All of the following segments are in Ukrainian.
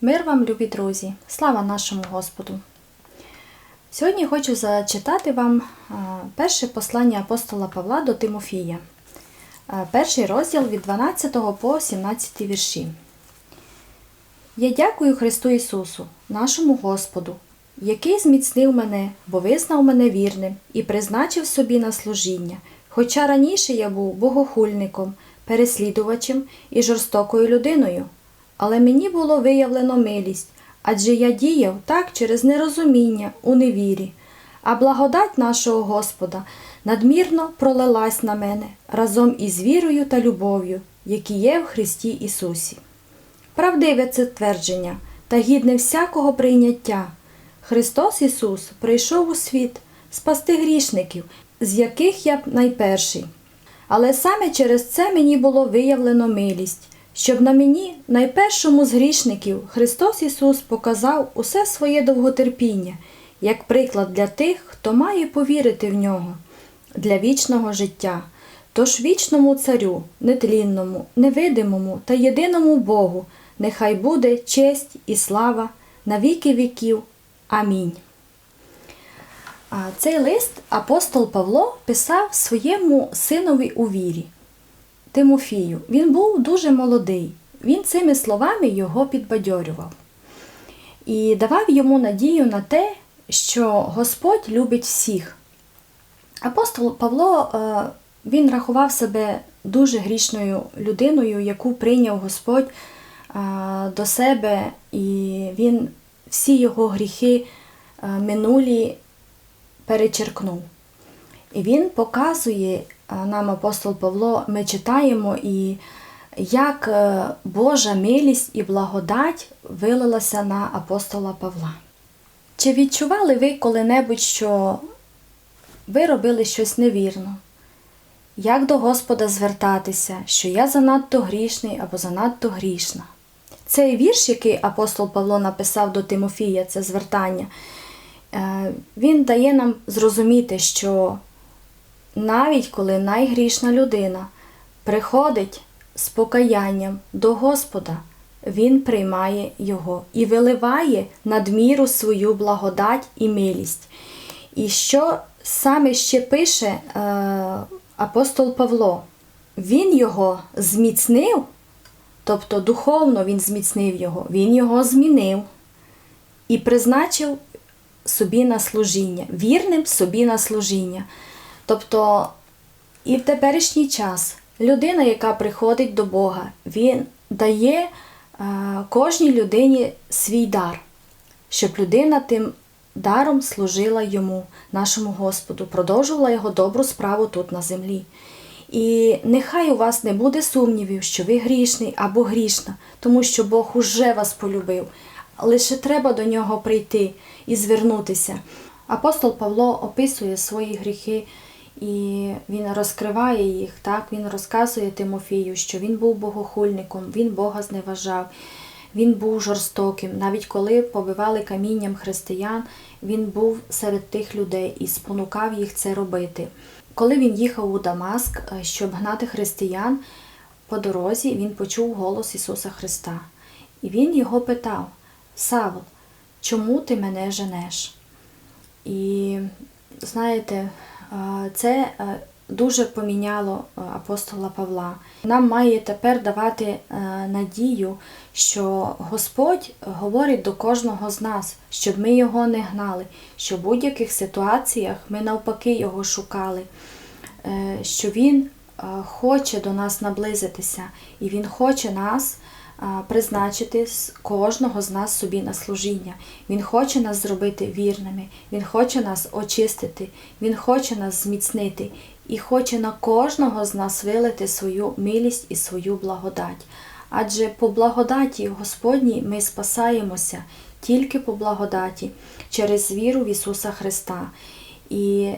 Мир вам, любі друзі! Слава нашому Господу! Сьогодні хочу зачитати вам перше послання апостола Павла до Тимофія, перший розділ від 12 по 17 вірші. Я дякую Христу Ісусу, нашому Господу, який зміцнив мене, бо визнав мене вірним і призначив собі на служіння, хоча раніше я був богохульником, переслідувачем і жорстокою людиною. Але мені було виявлено милість, адже я діяв так через нерозуміння у невірі, а благодать нашого Господа надмірно пролилась на мене разом із вірою та любов'ю, які є в Христі Ісусі. Правдиве це твердження та гідне всякого прийняття. Христос Ісус прийшов у світ спасти грішників, з яких я найперший. Але саме через це мені було виявлено милість, щоб на мені, найпершому з грішників, Христос Ісус показав усе своє довготерпіння, як приклад для тих, хто має повірити в нього, для вічного життя. Тож вічному царю, нетлінному, невидимому та єдиному Богу, нехай буде честь і слава на віки віків. Амінь. Цей лист апостол Павло писав своєму синові у вірі. Тимофію. Він був дуже молодий. Він цими словами його підбадьорював і давав йому надію на те, що Господь любить всіх. Апостол Павло е, він рахував себе дуже грішною людиною, яку прийняв Господь е, до себе, і він всі його гріхи е, минулі перечеркнув. І він показує нам апостол Павло, ми читаємо, і як е, Божа милість і благодать вилилася на апостола Павла. Чи відчували ви коли-небудь, що ви робили щось невірно? Як до Господа звертатися, що я занадто грішний або занадто грішна? Цей вірш, який апостол Павло написав до Тимофія, це звертання, е, він дає нам зрозуміти, що навіть коли найгрішна людина приходить з покаянням до Господа, Він приймає його і виливає надміру свою благодать і милість. І що саме ще пише е, апостол Павло? Він його зміцнив, тобто духовно він зміцнив його, він його змінив і призначив собі на служіння, вірним собі на служіння. Тобто і в теперішній час людина, яка приходить до Бога, він дає е, кожній людині свій дар, щоб людина тим даром служила йому, нашому Господу, продовжувала його добру справу тут на землі. І нехай у вас не буде сумнівів, що ви грішний або грішна, тому що Бог уже вас полюбив. Лише треба до нього прийти і звернутися. Апостол Павло описує свої гріхи. І він розкриває їх, так? він розказує Тимофію, що він був богохульником, він Бога зневажав, він був жорстоким. Навіть коли побивали камінням християн, він був серед тих людей і спонукав їх це робити. Коли він їхав у Дамаск, щоб гнати християн, по дорозі він почув голос Ісуса Христа. І він його питав: Савл, чому ти мене женеш? І знаєте, це дуже поміняло апостола Павла. Нам має тепер давати надію, що Господь говорить до кожного з нас, щоб ми його не гнали, що в будь-яких ситуаціях ми навпаки його шукали, е, що Він хоче до нас наблизитися, і Він хоче нас призначити кожного з нас собі на служіння. Він хоче нас зробити вірними, Він хоче нас очистити, Він хоче нас зміцнити і хоче на кожного з нас вилити свою милість і свою благодать. Адже по благодаті Господній ми спасаємося тільки по благодаті через віру в Ісуса Христа. І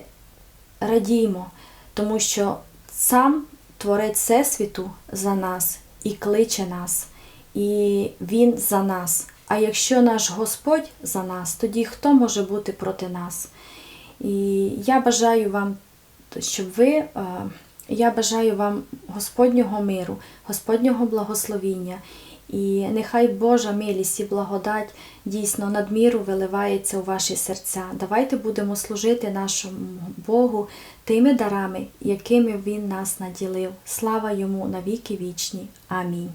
радіймо, тому що сам Творець Всесвіту за нас і кличе нас і Він за нас. А якщо наш Господь за нас, тоді хто може бути проти нас? І я бажаю вам, щоб ви, е, я бажаю вам Господнього миру, Господнього благословіння І нехай Божа милість і благодать дійсно надміру виливається у ваші серця. Давайте будемо служити нашому Богу тими дарами, якими Він нас наділив. Слава йому на віки вічні. Амінь.